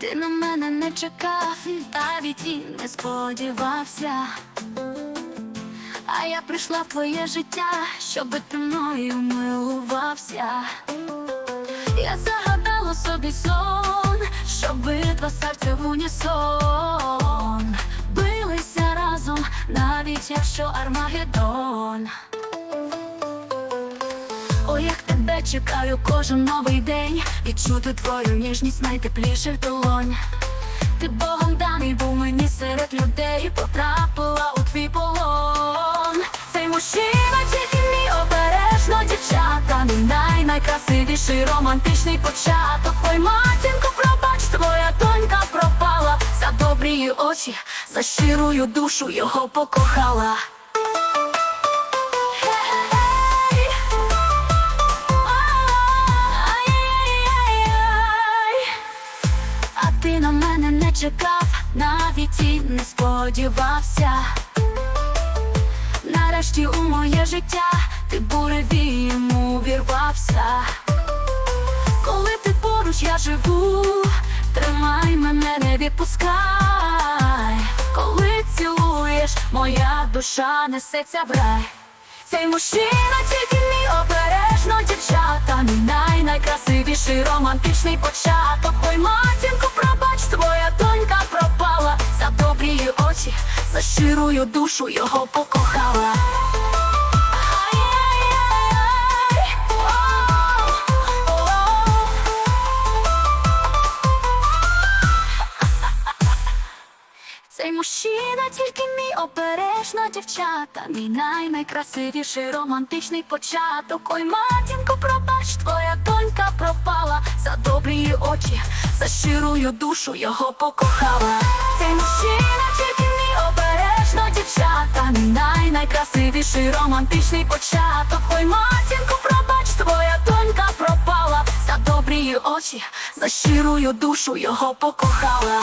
Ти на мене не чекав, навіть і не сподівався. А я прийшла в твоє життя, щоби ти мною милувався. Я загадала собі сон, щоби два серця в унісон билися разом, навіть якщо Армагеддон. О, як тебе чекаю кожен новий день. Відчути твою ніжність найтепліших долонь. Ти Богом даний був мені серед людей Потрапила у твій полон. Цей мужчина тільки мій обережно дівчата. Мій най найкрасивіший романтичний початок. Ой, матінко, пробач, твоя донька пропала. За добрі очі, за щирую душу його покохала ти на мене не чекав, навіть і не сподівався. Нарешті у моє життя ти буревієм увірвався. Коли ти поруч я живу, тримай мене, не відпускай. Коли цілуєш, моя душа несеться в рай. Цей мужчина тільки мій обережно дівчата Мій най найкрасивіший романтичний початок Ой, матінко, пробач, твоя донька пропала За добрі очі, за щирую душу його покохала Цей мужчина тільки мій обережно дівчата, мій най найкрасивіший романтичний початок. Ой, матінко, пробач, твоя щирую душу його покохала. Цей мужчина тільки мій обережно дівчата, мій най найкрасивіший романтичний початок. Ой, матінку, пробач, твоя донька пропала за добрі очі, за щирую душу його покохала.